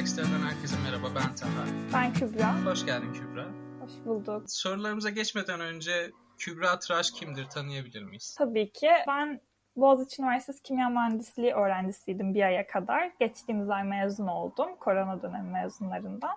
Ekstra'dan herkese merhaba. Ben Taha. Ben Kübra. Hoş geldin Kübra. Hoş bulduk. Sorularımıza geçmeden önce Kübra Tıraş kimdir? Tanıyabilir miyiz? Tabii ki. Ben Boğaziçi Üniversitesi Kimya Mühendisliği öğrencisiydim bir aya kadar. Geçtiğimiz ay mezun oldum. Korona dönemi mezunlarından.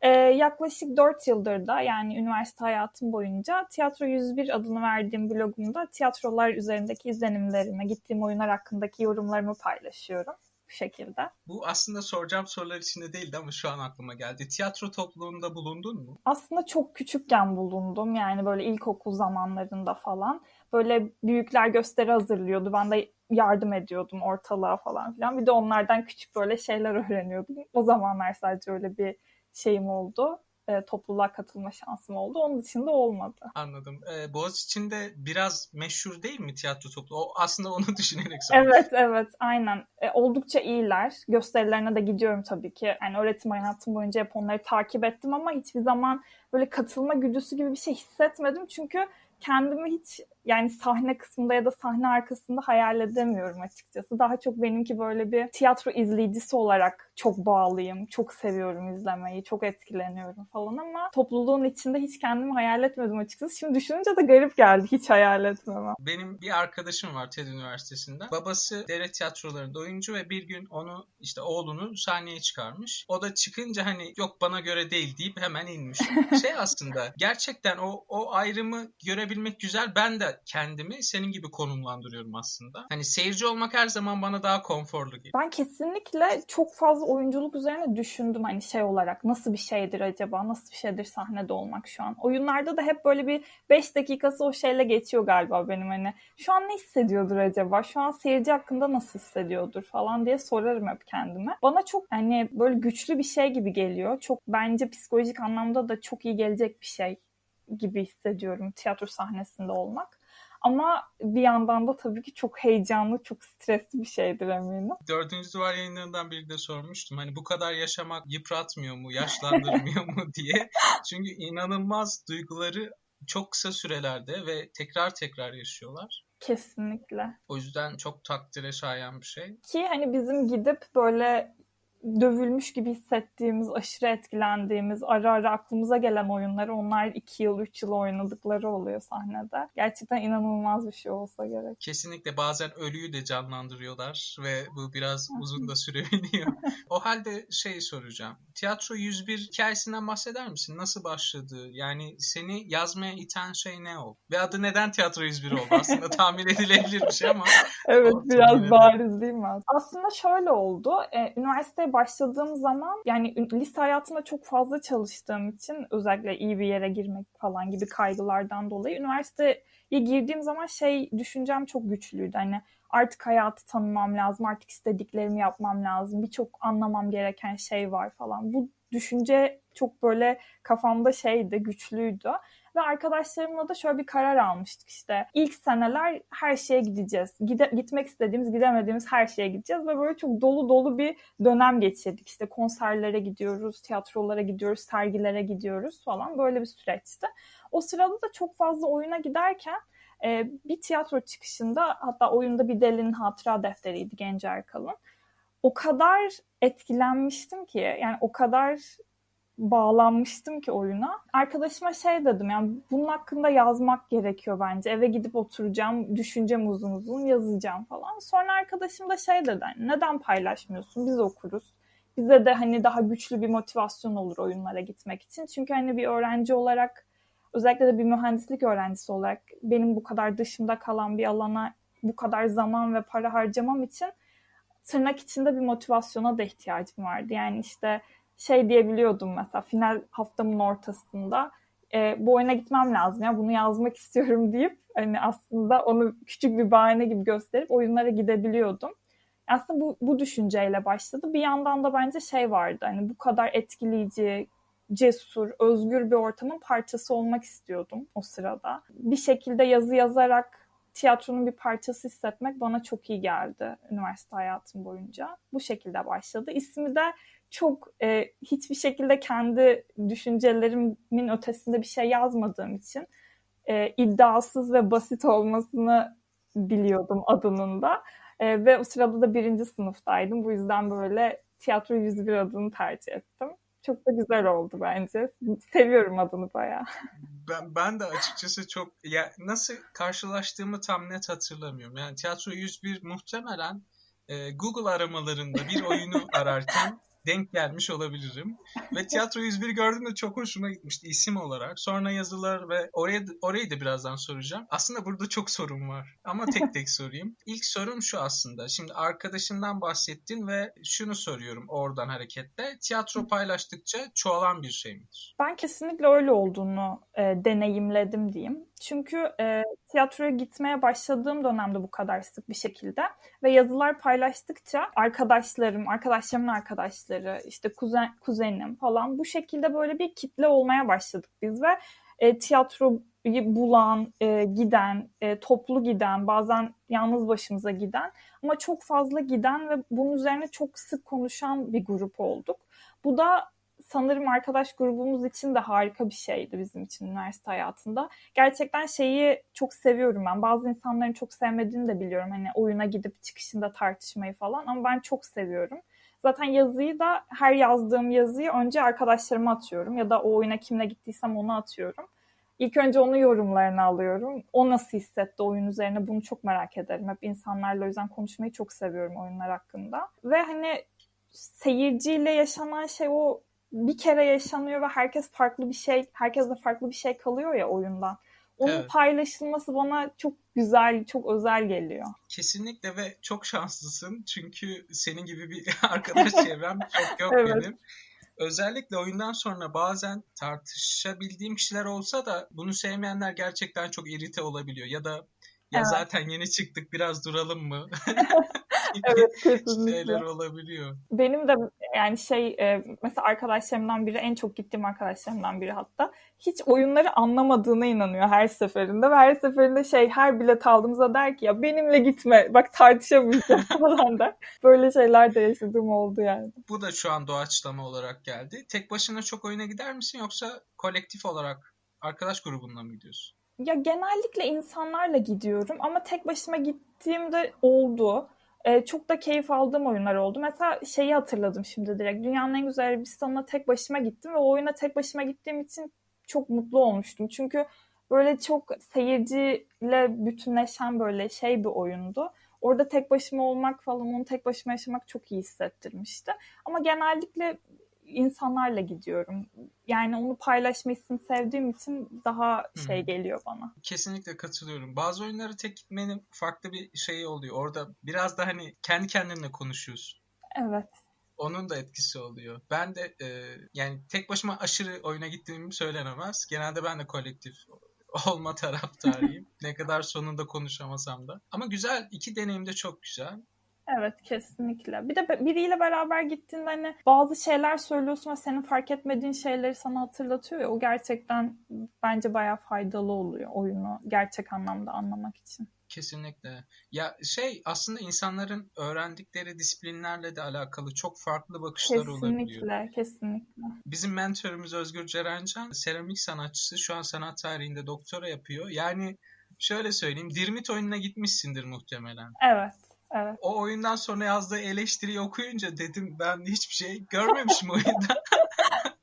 Ee, yaklaşık 4 yıldır da yani üniversite hayatım boyunca Tiyatro 101 adını verdiğim blogumda tiyatrolar üzerindeki izlenimlerimi, gittiğim oyunlar hakkındaki yorumlarımı paylaşıyorum bu şekilde. Bu aslında soracağım sorular içinde değildi ama şu an aklıma geldi. Tiyatro topluluğunda bulundun mu? Aslında çok küçükken bulundum. Yani böyle ilkokul zamanlarında falan. Böyle büyükler gösteri hazırlıyordu. Ben de yardım ediyordum ortalığa falan filan. Bir de onlardan küçük böyle şeyler öğreniyordum. O zamanlar sadece öyle bir şeyim oldu. E, topluluğa katılma şansım oldu. Onun dışında olmadı. Anladım. Ee, Boğaziçi'nde biraz meşhur değil mi tiyatro topluluğu? O, aslında onu düşünerek sordum. Evet evet aynen. E, oldukça iyiler. Gösterilerine de gidiyorum tabii ki. Yani öğretim hayatım boyunca hep onları takip ettim ama hiçbir zaman böyle katılma güdüsü gibi bir şey hissetmedim. Çünkü kendimi hiç yani sahne kısmında ya da sahne arkasında hayal edemiyorum açıkçası. Daha çok benimki böyle bir tiyatro izleyicisi olarak çok bağlıyım. Çok seviyorum izlemeyi, çok etkileniyorum falan ama topluluğun içinde hiç kendimi hayal etmedim açıkçası. Şimdi düşününce de garip geldi hiç hayal etmemem. Benim bir arkadaşım var TED Üniversitesi'nde. Babası devlet tiyatrolarında oyuncu ve bir gün onu işte oğlunu sahneye çıkarmış. O da çıkınca hani yok bana göre değil deyip hemen inmiş. şey aslında gerçekten o o ayrımı görebilmek güzel. Ben de kendimi senin gibi konumlandırıyorum aslında. Hani seyirci olmak her zaman bana daha konforlu geliyor. Ben kesinlikle çok fazla oyunculuk üzerine düşündüm hani şey olarak nasıl bir şeydir acaba nasıl bir şeydir sahnede olmak şu an. Oyunlarda da hep böyle bir 5 dakikası o şeyle geçiyor galiba benim hani şu an ne hissediyordur acaba şu an seyirci hakkında nasıl hissediyordur falan diye sorarım hep kendime. Bana çok hani böyle güçlü bir şey gibi geliyor. Çok bence psikolojik anlamda da çok iyi gelecek bir şey gibi hissediyorum tiyatro sahnesinde olmak. Ama bir yandan da tabii ki çok heyecanlı, çok stresli bir şeydir eminim. Dördüncü duvar yayınlarından birinde sormuştum. Hani bu kadar yaşamak yıpratmıyor mu, yaşlandırmıyor mu diye. Çünkü inanılmaz duyguları çok kısa sürelerde ve tekrar tekrar yaşıyorlar. Kesinlikle. O yüzden çok takdire şayan bir şey. Ki hani bizim gidip böyle dövülmüş gibi hissettiğimiz, aşırı etkilendiğimiz, ara ara aklımıza gelen oyunları onlar 2 yıl, 3 yıl oynadıkları oluyor sahnede. Gerçekten inanılmaz bir şey olsa gerek. Kesinlikle bazen ölüyü de canlandırıyorlar ve bu biraz uzun da sürebiliyor. o halde şey soracağım. Tiyatro 101 hikayesinden bahseder misin? Nasıl başladı? Yani seni yazmaya iten şey ne oldu? Ve adı neden Tiyatro 101 oldu? Aslında tahmin edilebilir bir şey ama. evet o, biraz bariz değil mi? Aslında şöyle oldu. Ee, üniversiteye başladığım zaman yani lise hayatında çok fazla çalıştığım için özellikle iyi bir yere girmek falan gibi kaygılardan dolayı üniversiteye girdiğim zaman şey düşüncem çok güçlüydü. Hani artık hayatı tanımam lazım, artık istediklerimi yapmam lazım, birçok anlamam gereken şey var falan. Bu düşünce çok böyle kafamda şeydi, güçlüydü. Ve arkadaşlarımla da şöyle bir karar almıştık işte. İlk seneler her şeye gideceğiz. Gide, gitmek istediğimiz, gidemediğimiz her şeye gideceğiz. Ve böyle çok dolu dolu bir dönem geçirdik. İşte konserlere gidiyoruz, tiyatrolara gidiyoruz, sergilere gidiyoruz falan. Böyle bir süreçti. O sırada da çok fazla oyuna giderken e, bir tiyatro çıkışında hatta oyunda bir delinin hatıra defteriydi Genç Erkal'ın. O kadar etkilenmiştim ki yani o kadar bağlanmıştım ki oyuna. Arkadaşıma şey dedim yani bunun hakkında yazmak gerekiyor bence. Eve gidip oturacağım, düşüneceğim uzun uzun, yazacağım falan. Sonra arkadaşım da şey dedi hani, neden paylaşmıyorsun biz okuruz. Bize de hani daha güçlü bir motivasyon olur oyunlara gitmek için. Çünkü hani bir öğrenci olarak özellikle de bir mühendislik öğrencisi olarak benim bu kadar dışımda kalan bir alana bu kadar zaman ve para harcamam için tırnak içinde bir motivasyona da ihtiyacım vardı. Yani işte şey diyebiliyordum mesela final haftamın ortasında e, bu oyuna gitmem lazım ya bunu yazmak istiyorum deyip hani aslında onu küçük bir bahane gibi gösterip oyunlara gidebiliyordum. Aslında bu, bu düşünceyle başladı. Bir yandan da bence şey vardı hani bu kadar etkileyici, cesur, özgür bir ortamın parçası olmak istiyordum o sırada. Bir şekilde yazı yazarak tiyatronun bir parçası hissetmek bana çok iyi geldi üniversite hayatım boyunca. Bu şekilde başladı. İsmi de çok e, hiçbir şekilde kendi düşüncelerimin ötesinde bir şey yazmadığım için e, iddiasız ve basit olmasını biliyordum adının da. E, ve o sırada da birinci sınıftaydım. Bu yüzden böyle Tiyatro 101 adını tercih ettim. Çok da güzel oldu bence. Seviyorum adını bayağı. Ben, ben de açıkçası çok ya nasıl karşılaştığımı tam net hatırlamıyorum. Yani Tiyatro 101 muhtemelen e, Google aramalarında bir oyunu ararken denk gelmiş olabilirim. Ve Tiyatro 101 gördüğümde çok hoşuma gitmişti isim olarak. Sonra yazılar ve oraya, orayı da birazdan soracağım. Aslında burada çok sorun var. Ama tek tek sorayım. İlk sorum şu aslında. Şimdi arkadaşından bahsettin ve şunu soruyorum oradan hareketle. Tiyatro paylaştıkça çoğalan bir şey midir? Ben kesinlikle öyle olduğunu e, deneyimledim diyeyim. Çünkü e, tiyatroya gitmeye başladığım dönemde bu kadar sık bir şekilde ve yazılar paylaştıkça arkadaşlarım, arkadaşlarımın arkadaşları, işte kuzen, kuzenim falan bu şekilde böyle bir kitle olmaya başladık biz ve e, tiyatroyu bulan, e, giden, e, toplu giden, bazen yalnız başımıza giden ama çok fazla giden ve bunun üzerine çok sık konuşan bir grup olduk. Bu da sanırım arkadaş grubumuz için de harika bir şeydi bizim için üniversite hayatında. Gerçekten şeyi çok seviyorum ben. Bazı insanların çok sevmediğini de biliyorum. Hani oyuna gidip çıkışında tartışmayı falan ama ben çok seviyorum. Zaten yazıyı da her yazdığım yazıyı önce arkadaşlarıma atıyorum ya da o oyuna kimle gittiysem onu atıyorum. İlk önce onun yorumlarını alıyorum. O nasıl hissetti oyun üzerine bunu çok merak ederim. Hep insanlarla o yüzden konuşmayı çok seviyorum oyunlar hakkında. Ve hani seyirciyle yaşanan şey o bir kere yaşanıyor ve herkes farklı bir şey, herkes de farklı bir şey kalıyor ya oyundan. Onun evet. paylaşılması bana çok güzel, çok özel geliyor. Kesinlikle ve çok şanslısın. Çünkü senin gibi bir arkadaş çevrem çok yok evet. benim. Özellikle oyundan sonra bazen tartışabildiğim kişiler olsa da bunu sevmeyenler gerçekten çok irite olabiliyor. Ya da ya evet. zaten yeni çıktık biraz duralım mı? evet kesinlikle. Şeyler olabiliyor. Benim de yani şey e, mesela arkadaşlarımdan biri en çok gittiğim arkadaşlarımdan biri hatta hiç oyunları anlamadığına inanıyor her seferinde ve her seferinde şey her bilet aldığımızda der ki ya benimle gitme bak tartışamayacağız falan der. Böyle şeyler de yaşadığım oldu yani. Bu da şu an doğaçlama olarak geldi. Tek başına çok oyuna gider misin yoksa kolektif olarak arkadaş grubundan mı gidiyorsun? Ya genellikle insanlarla gidiyorum ama tek başıma gittiğimde oldu. Ee, çok da keyif aldığım oyunlar oldu. Mesela şeyi hatırladım şimdi direkt. Dünyanın en güzel Arabistan'ına tek başıma gittim ve o oyuna tek başıma gittiğim için çok mutlu olmuştum. Çünkü böyle çok seyirciyle bütünleşen böyle şey bir oyundu. Orada tek başıma olmak falan, onu tek başıma yaşamak çok iyi hissettirmişti. Ama genellikle insanlarla gidiyorum. Yani onu paylaşmasını sevdiğim için daha şey geliyor bana. Kesinlikle katılıyorum. Bazı oyunları tek gitmenin farklı bir şeyi oluyor. Orada biraz da hani kendi kendinle konuşuyorsun. Evet. Onun da etkisi oluyor. Ben de e, yani tek başıma aşırı oyuna gittiğimi söylenemez. Genelde ben de kolektif olma taraftarıyım. ne kadar sonunda konuşamasam da. Ama güzel. iki deneyim de çok güzel. Evet kesinlikle. Bir de biriyle beraber gittiğinde hani bazı şeyler söylüyorsun ve senin fark etmediğin şeyleri sana hatırlatıyor ya o gerçekten bence bayağı faydalı oluyor oyunu gerçek anlamda anlamak için. Kesinlikle. Ya şey aslında insanların öğrendikleri disiplinlerle de alakalı çok farklı bakışlar kesinlikle, olabiliyor. Kesinlikle, kesinlikle. Bizim mentorumuz Özgür Cerencan seramik sanatçısı şu an sanat tarihinde doktora yapıyor. Yani şöyle söyleyeyim Dirmit oyununa gitmişsindir muhtemelen. Evet. Evet. O oyundan sonra yazdığı eleştiriyi okuyunca dedim ben hiçbir şey görmemişim oyunda.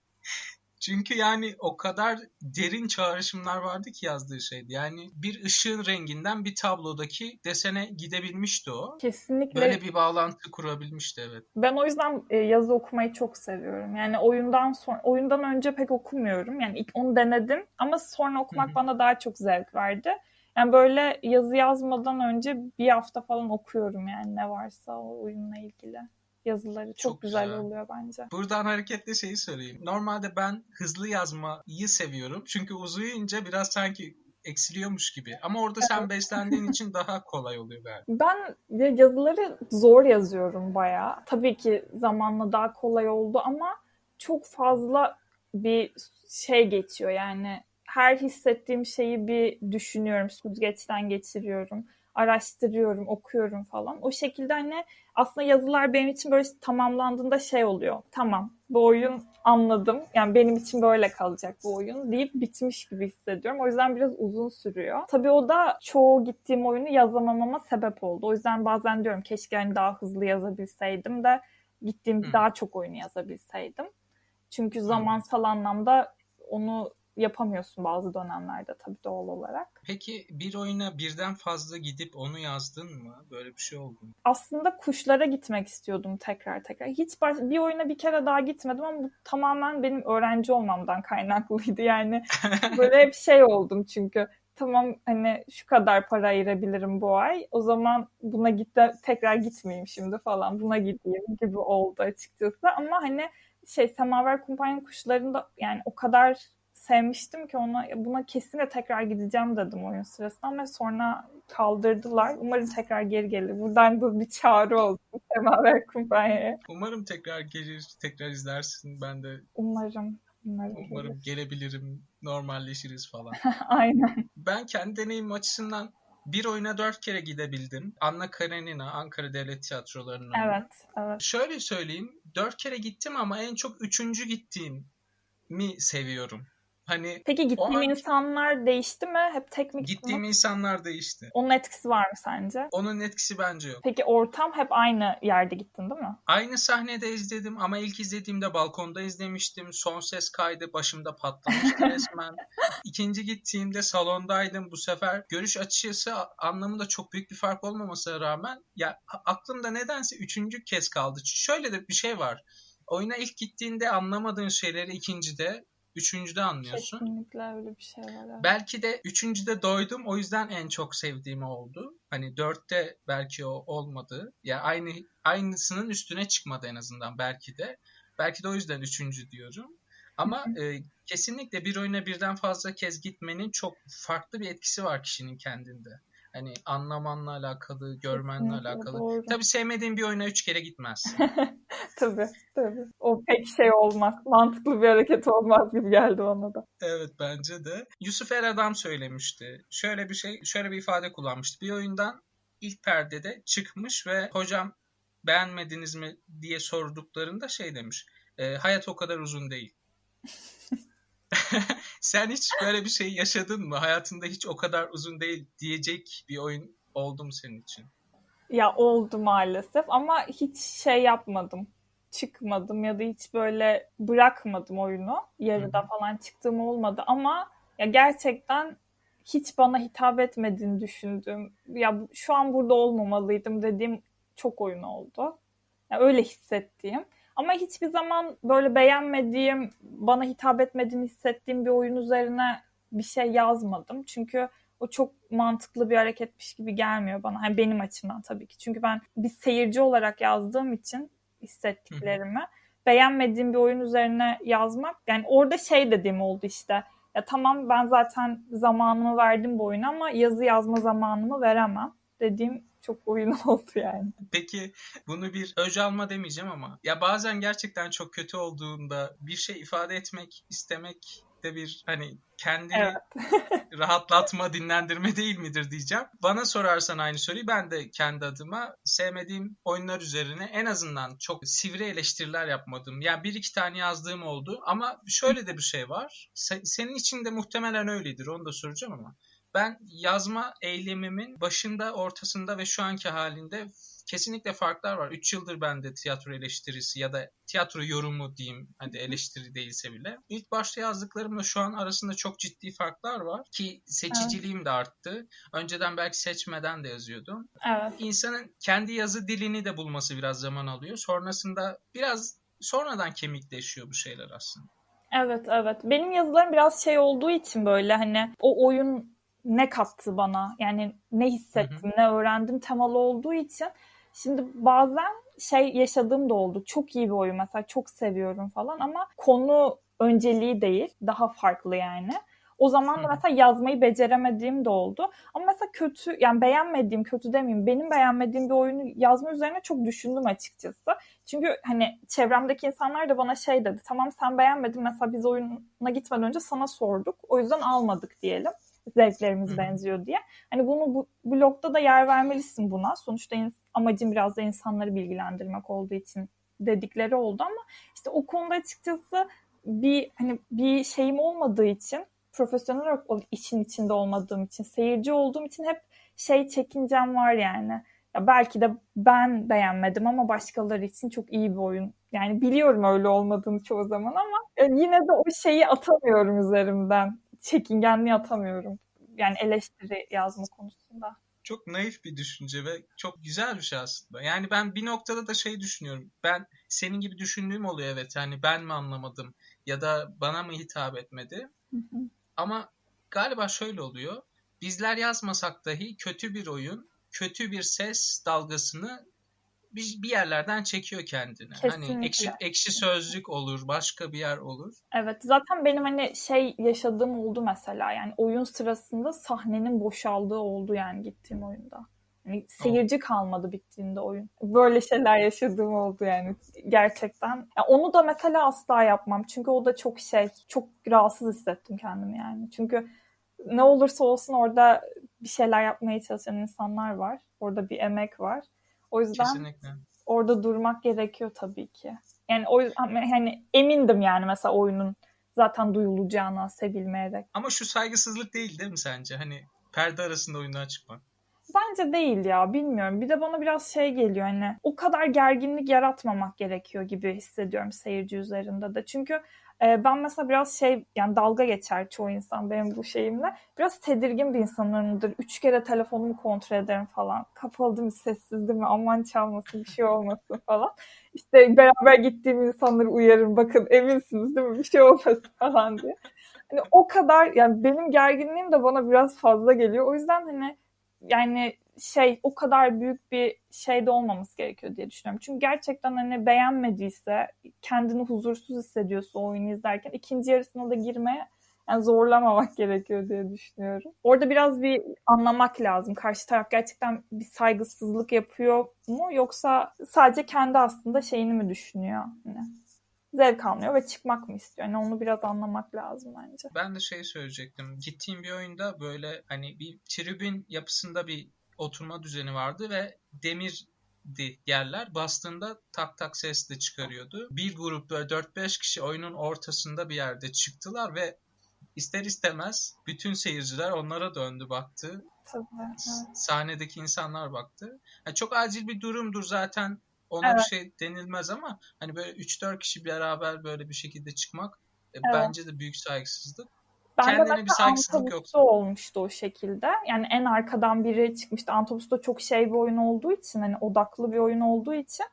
Çünkü yani o kadar derin çağrışımlar vardı ki yazdığı şeydi. Yani bir ışığın renginden bir tablodaki desene gidebilmişti o. Kesinlikle. Böyle bir bağlantı kurabilmişti evet. Ben o yüzden e, yazı okumayı çok seviyorum. Yani oyundan sonra oyundan önce pek okumuyorum. Yani ilk onu denedim ama sonra okumak Hı-hı. bana daha çok zevk verdi. Yani böyle yazı yazmadan önce bir hafta falan okuyorum yani ne varsa o oyunla ilgili yazıları çok, çok güzel, güzel oluyor bence. Buradan hareketle şeyi söyleyeyim. Normalde ben hızlı yazmayı seviyorum. Çünkü uzayınca biraz sanki eksiliyormuş gibi. Ama orada evet. sen beslendiğin için daha kolay oluyor galiba. Ben yazıları zor yazıyorum bayağı. Tabii ki zamanla daha kolay oldu ama çok fazla bir şey geçiyor yani her hissettiğim şeyi bir düşünüyorum, süzgeçten geçiriyorum, araştırıyorum, okuyorum falan. O şekilde hani aslında yazılar benim için böyle tamamlandığında şey oluyor. Tamam bu oyun anladım. Yani benim için böyle kalacak bu oyun deyip bitmiş gibi hissediyorum. O yüzden biraz uzun sürüyor. Tabii o da çoğu gittiğim oyunu yazamamama sebep oldu. O yüzden bazen diyorum keşke hani daha hızlı yazabilseydim de gittiğim Hı. daha çok oyunu yazabilseydim. Çünkü zamansal anlamda onu yapamıyorsun bazı dönemlerde tabii doğal olarak. Peki bir oyuna birden fazla gidip onu yazdın mı? Böyle bir şey oldu mu? Aslında kuşlara gitmek istiyordum tekrar tekrar. Hiç bir oyuna bir kere daha gitmedim ama bu tamamen benim öğrenci olmamdan kaynaklıydı. Yani böyle hep şey oldum çünkü tamam hani şu kadar para ayırabilirim bu ay. O zaman buna git de tekrar gitmeyeyim şimdi falan. Buna gideyim gibi oldu açıkçası. Ama hani şey Semaver Kumpanya Kuşları'nda yani o kadar sevmiştim ki ona buna kesinlikle tekrar gideceğim dedim oyun sırasında ama sonra kaldırdılar. Umarım tekrar geri gelir. Buradan da bir çağrı olsun Semaver Kumpanya'ya. Umarım tekrar gelir, tekrar izlersin. Ben de Umarım. Umarım. umarım gelebilirim, normalleşiriz falan. Aynen. Ben kendi deneyimim açısından bir oyuna dört kere gidebildim. Anna Karenina, Ankara Devlet Tiyatroları'nın. Evet. Evet. Şöyle söyleyeyim, dört kere gittim ama en çok üçüncü gittiğimi seviyorum. Hani Peki gittiğin an- insanlar değişti mi? Hep tek mi gittin? gittiğim insanlar değişti. Onun etkisi var mı sence? Onun etkisi bence yok. Peki ortam hep aynı yerde gittin değil mi? Aynı sahnede izledim ama ilk izlediğimde balkonda izlemiştim. Son ses kaydı başımda patlamıştı resmen. İkinci gittiğimde salondaydım. Bu sefer görüş açısı anlamında çok büyük bir fark olmamasına rağmen ya aklımda nedense üçüncü kez kaldı. Şöyle de bir şey var. Oyuna ilk gittiğinde anlamadığın şeyleri ikincide, üçüncüde anlıyorsun. Kesinlikle öyle bir şey var. evet. Belki de üçüncüde doydum. O yüzden en çok sevdiğim oldu. Hani dörtte belki o olmadı. Ya aynı aynısının üstüne çıkmadı en azından belki de. Belki de o yüzden üçüncü diyorum. Ama e, kesinlikle bir oyuna birden fazla kez gitmenin çok farklı bir etkisi var kişinin kendinde. Hani anlamanla alakalı, görmenle Kesinlikle alakalı. doğru. Tabii sevmediğin bir oyuna üç kere gitmezsin. tabii, tabii. O pek şey olmaz. Mantıklı bir hareket olmaz gibi geldi ona da. Evet bence de. Yusuf Eradam söylemişti. Şöyle bir şey, şöyle bir ifade kullanmıştı. Bir oyundan ilk perdede çıkmış ve hocam beğenmediniz mi diye sorduklarında şey demiş. "E, hayat o kadar uzun değil. Sen hiç böyle bir şey yaşadın mı? Hayatında hiç o kadar uzun değil diyecek bir oyun oldu mu senin için? Ya oldu maalesef ama hiç şey yapmadım. Çıkmadım ya da hiç böyle bırakmadım oyunu. Yarıda Hı falan çıktığım olmadı ama ya gerçekten hiç bana hitap etmediğini düşündüğüm, ya şu an burada olmamalıydım dediğim çok oyun oldu. Ya öyle hissettiğim. Ama hiçbir zaman böyle beğenmediğim, bana hitap etmediğini hissettiğim bir oyun üzerine bir şey yazmadım. Çünkü o çok mantıklı bir hareketmiş gibi gelmiyor bana. Hani benim açımdan tabii ki. Çünkü ben bir seyirci olarak yazdığım için hissettiklerimi beğenmediğim bir oyun üzerine yazmak yani orada şey dediğim oldu işte. Ya tamam ben zaten zamanımı verdim bu oyuna ama yazı yazma zamanımı veremem dediğim çok oyun oldu yani. Peki bunu bir öc alma demeyeceğim ama ya bazen gerçekten çok kötü olduğunda bir şey ifade etmek istemek de bir hani kendini Evet. rahatlatma, dinlendirme değil midir diyeceğim. Bana sorarsan aynı soruyu ben de kendi adıma sevmediğim oyunlar üzerine en azından çok sivri eleştiriler yapmadım. Yani bir iki tane yazdığım oldu ama şöyle de bir şey var. Se- senin için de muhtemelen öyledir onu da soracağım ama. Ben yazma eylemimin başında, ortasında ve şu anki halinde kesinlikle farklar var. 3 yıldır bende tiyatro eleştirisi ya da tiyatro yorumu diyeyim. Hadi eleştiri değilse bile. İlk başta yazdıklarımla şu an arasında çok ciddi farklar var. Ki seçiciliğim de arttı. Önceden belki seçmeden de yazıyordum. Evet. İnsanın kendi yazı dilini de bulması biraz zaman alıyor. Sonrasında biraz sonradan kemikleşiyor bu şeyler aslında. Evet evet. Benim yazılarım biraz şey olduğu için böyle hani o oyun ne kattı bana yani ne hissettim ne öğrendim temalı olduğu için şimdi bazen şey yaşadığım da oldu. Çok iyi bir oyun mesela çok seviyorum falan ama konu önceliği değil daha farklı yani. O zaman da Hı. mesela yazmayı beceremediğim de oldu. Ama mesela kötü yani beğenmediğim kötü demeyeyim benim beğenmediğim bir oyunu yazma üzerine çok düşündüm açıkçası. Çünkü hani çevremdeki insanlar da bana şey dedi. Tamam sen beğenmedin mesela biz oyuna gitmeden önce sana sorduk. O yüzden almadık diyelim. Zevklerimiz Hı. benziyor diye. Hani bunu bu blogda da yer vermelisin buna. Sonuçta amacım biraz da insanları bilgilendirmek olduğu için dedikleri oldu ama işte o konuda açıkçası bir hani bir şeyim olmadığı için profesyonel olarak işin içinde olmadığım için seyirci olduğum için hep şey çekincem var yani. ya belki de ben beğenmedim ama başkaları için çok iyi bir oyun. Yani biliyorum öyle olmadığını çoğu zaman ama yine de o şeyi atamıyorum üzerimden. Çekingenliği atamıyorum. Yani eleştiri yazma konusunda çok naif bir düşünce ve çok güzel bir şey aslında. Yani ben bir noktada da şey düşünüyorum. Ben senin gibi düşündüğüm oluyor evet. Yani ben mi anlamadım ya da bana mı hitap etmedi? Hı hı. Ama galiba şöyle oluyor. Bizler yazmasak dahi kötü bir oyun, kötü bir ses dalgasını bir, bir yerlerden çekiyor kendini. Hani Kesinlikle. Hani ekşi, ekşi sözlük olur, başka bir yer olur. Evet, zaten benim hani şey yaşadığım oldu mesela. Yani oyun sırasında sahnenin boşaldığı oldu yani gittiğim oyunda. Yani seyirci kalmadı bittiğinde oyun. Böyle şeyler yaşadığım oldu yani gerçekten. Yani onu da mesela asla yapmam. Çünkü o da çok şey, çok rahatsız hissettim kendimi yani. Çünkü ne olursa olsun orada bir şeyler yapmaya çalışan insanlar var. Orada bir emek var. O yüzden Kesinlikle. orada durmak gerekiyor tabii ki. Yani o yüzden hani emindim yani mesela oyunun zaten duyulacağına sevilmeyerek. Ama şu saygısızlık değil değil mi sence? Hani perde arasında oyundan çıkmak. Bence değil ya bilmiyorum. Bir de bana biraz şey geliyor hani o kadar gerginlik yaratmamak gerekiyor gibi hissediyorum seyirci üzerinde de. Çünkü e, ben mesela biraz şey yani dalga geçer çoğu insan benim bu şeyimle. Biraz tedirgin bir insanımdır. Üç kere telefonumu kontrol ederim falan. Kapalı değil mi, sessiz değil mi, aman çalmasın bir şey olmasın falan. İşte beraber gittiğim insanları uyarırım. Bakın eminsiniz değil mi bir şey olmasın falan diye. Hani o kadar yani benim gerginliğim de bana biraz fazla geliyor. O yüzden hani yani şey o kadar büyük bir şey de olmaması gerekiyor diye düşünüyorum. Çünkü gerçekten hani beğenmediyse kendini huzursuz hissediyorsa oyunu izlerken ikinci yarısına da girmeye yani zorlamamak gerekiyor diye düşünüyorum. Orada biraz bir anlamak lazım. Karşı taraf gerçekten bir saygısızlık yapıyor mu yoksa sadece kendi aslında şeyini mi düşünüyor? Yani zevk almıyor ve çıkmak mı istiyor? Yani onu biraz anlamak lazım bence. Ben de şey söyleyecektim. Gittiğim bir oyunda böyle hani bir tribün yapısında bir oturma düzeni vardı ve demirdi yerler. Bastığında tak tak ses de çıkarıyordu. Bir grup böyle 4-5 kişi oyunun ortasında bir yerde çıktılar ve ister istemez bütün seyirciler onlara döndü baktı. Tabii, evet. Sahnedeki insanlar baktı. Yani çok acil bir durumdur zaten ona evet. bir şey denilmez ama hani böyle 3-4 kişi beraber böyle bir şekilde çıkmak e, evet. bence de büyük saygısızlık. Ben Kendine de bir saygısızlık yoksa. olmuştu o şekilde. Yani en arkadan biri çıkmıştı. Antobus'ta çok şey bir oyun olduğu için hani odaklı bir oyun olduğu için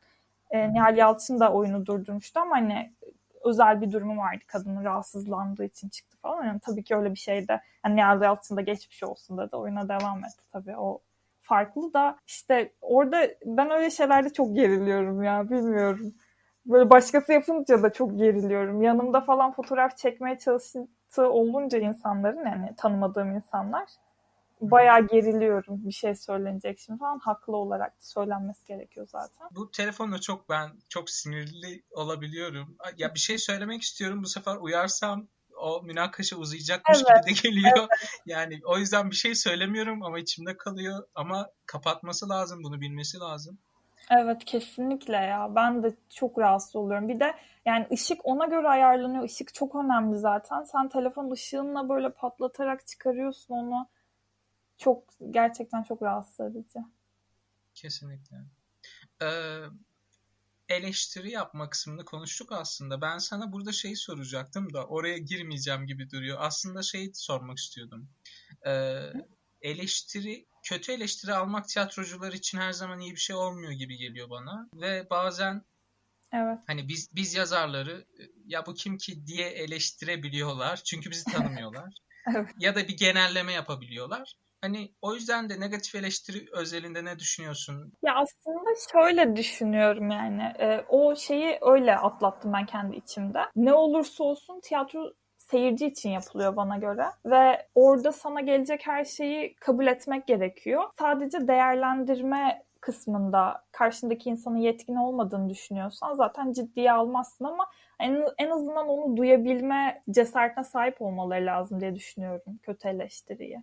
e, Nihal Yalçın da oyunu durdurmuştu ama hani özel bir durumu vardı. Kadının rahatsızlandığı için çıktı falan. Yani tabii ki öyle bir şey de yani Nihal Yalçın da geçmiş olsun dedi. Oyuna devam etti tabii. O farklı da işte orada ben öyle şeylerde çok geriliyorum ya bilmiyorum. Böyle başkası yapınca da çok geriliyorum. Yanımda falan fotoğraf çekmeye çalıştığı olunca insanların yani tanımadığım insanlar bayağı geriliyorum bir şey söylenecek şimdi falan haklı olarak söylenmesi gerekiyor zaten. Bu telefonla çok ben çok sinirli olabiliyorum. Ya bir şey söylemek istiyorum bu sefer uyarsam o münakaşa uzayacakmış evet, gibi de geliyor. Evet. Yani o yüzden bir şey söylemiyorum ama içimde kalıyor. Ama kapatması lazım, bunu bilmesi lazım. Evet kesinlikle ya. Ben de çok rahatsız oluyorum. Bir de yani ışık ona göre ayarlanıyor. Işık çok önemli zaten. Sen telefon ışığınla böyle patlatarak çıkarıyorsun onu. Çok gerçekten çok rahatsız edici. Kesinlikle. Ee, eleştiri yapma kısmını konuştuk aslında. Ben sana burada şeyi soracaktım da oraya girmeyeceğim gibi duruyor. Aslında şeyi sormak istiyordum. Ee, eleştiri, kötü eleştiri almak tiyatrocular için her zaman iyi bir şey olmuyor gibi geliyor bana. Ve bazen Evet. Hani biz biz yazarları ya bu kim ki diye eleştirebiliyorlar. Çünkü bizi tanımıyorlar. evet. Ya da bir genelleme yapabiliyorlar. Hani o yüzden de negatif eleştiri özelinde ne düşünüyorsun? Ya aslında şöyle düşünüyorum yani. E, o şeyi öyle atlattım ben kendi içimde. Ne olursa olsun tiyatro seyirci için yapılıyor bana göre ve orada sana gelecek her şeyi kabul etmek gerekiyor. Sadece değerlendirme kısmında karşındaki insanın yetkin olmadığını düşünüyorsan zaten ciddiye almazsın ama en, en azından onu duyabilme cesaretine sahip olmaları lazım diye düşünüyorum kötü eleştiriyi.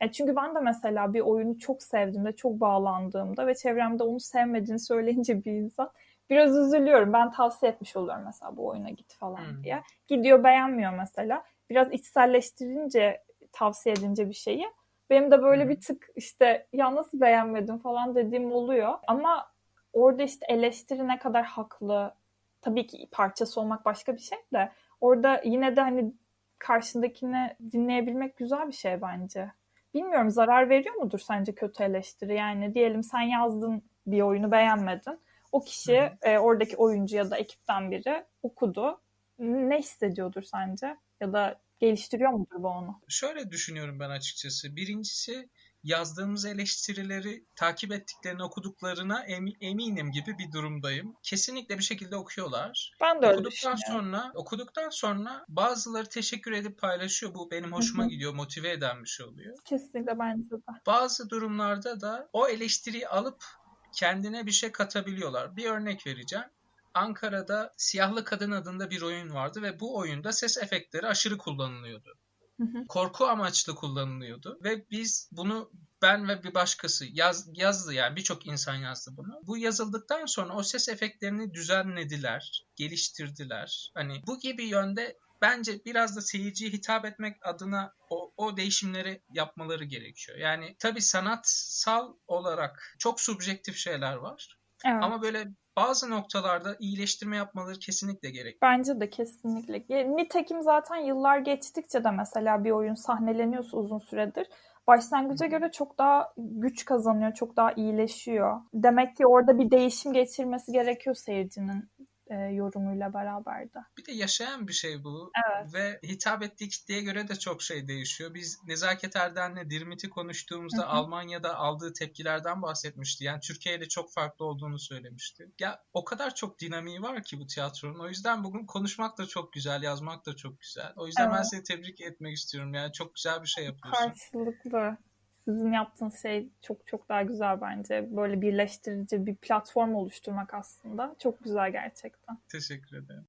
E çünkü ben de mesela bir oyunu çok sevdiğimde, çok bağlandığımda ve çevremde onu sevmediğini söyleyince bir insan biraz üzülüyorum. Ben tavsiye etmiş oluyorum mesela bu oyuna git falan hmm. diye. Gidiyor beğenmiyor mesela. Biraz içselleştirince, tavsiye edince bir şeyi Benim de böyle bir tık işte ya nasıl beğenmedim falan dediğim oluyor. Ama orada işte eleştiri ne kadar haklı. Tabii ki parçası olmak başka bir şey de orada yine de hani karşındakini dinleyebilmek güzel bir şey bence. Bilmiyorum zarar veriyor mudur sence kötü eleştiri? Yani diyelim sen yazdın bir oyunu beğenmedin. O kişi e, oradaki oyuncu ya da ekipten biri okudu. Ne hissediyordur sence? Ya da geliştiriyor mudur bu onu? Şöyle düşünüyorum ben açıkçası. Birincisi yazdığımız eleştirileri takip ettiklerini okuduklarına em- eminim gibi bir durumdayım. Kesinlikle bir şekilde okuyorlar. Ben de öyle Okuduktan sonra okuduktan sonra bazıları teşekkür edip paylaşıyor. Bu benim hoşuma gidiyor, motive eden bir şey oluyor. Kesinlikle bence de. Bazı durumlarda da o eleştiriyi alıp kendine bir şey katabiliyorlar. Bir örnek vereceğim. Ankara'da Siyahlı Kadın adında bir oyun vardı ve bu oyunda ses efektleri aşırı kullanılıyordu. Hı hı. Korku amaçlı kullanılıyordu ve biz bunu ben ve bir başkası yaz, yazdı yani birçok insan yazdı bunu. Bu yazıldıktan sonra o ses efektlerini düzenlediler, geliştirdiler. Hani bu gibi yönde bence biraz da seyirciye hitap etmek adına o, o değişimleri yapmaları gerekiyor. Yani tabii sanatsal olarak çok subjektif şeyler var. Evet. Ama böyle bazı noktalarda iyileştirme yapmaları kesinlikle gerek. Bence de kesinlikle. Nitekim zaten yıllar geçtikçe de mesela bir oyun sahneleniyorsa uzun süredir başlangıca göre çok daha güç kazanıyor, çok daha iyileşiyor. Demek ki orada bir değişim geçirmesi gerekiyor seyircinin e, yorumuyla beraber de. Bir de yaşayan bir şey bu. Evet. Ve hitap ettiği kitleye göre de çok şey değişiyor. Biz Nezaket Erden'le Dirmit'i konuştuğumuzda Hı hı. Almanya'da aldığı tepkilerden bahsetmişti. Yani Türkiye'de çok farklı olduğunu söylemişti. Ya o kadar çok dinamiği var ki bu tiyatronun. O yüzden bugün konuşmak da çok güzel, yazmak da çok güzel. O yüzden ben Evet. seni tebrik etmek istiyorum. Yani çok güzel bir şey yapıyorsun. Karşılıklı. Sizin yaptığınız şey çok çok daha güzel bence. Böyle birleştirici bir platform oluşturmak aslında. Çok güzel gerçekten. Teşekkür ederim.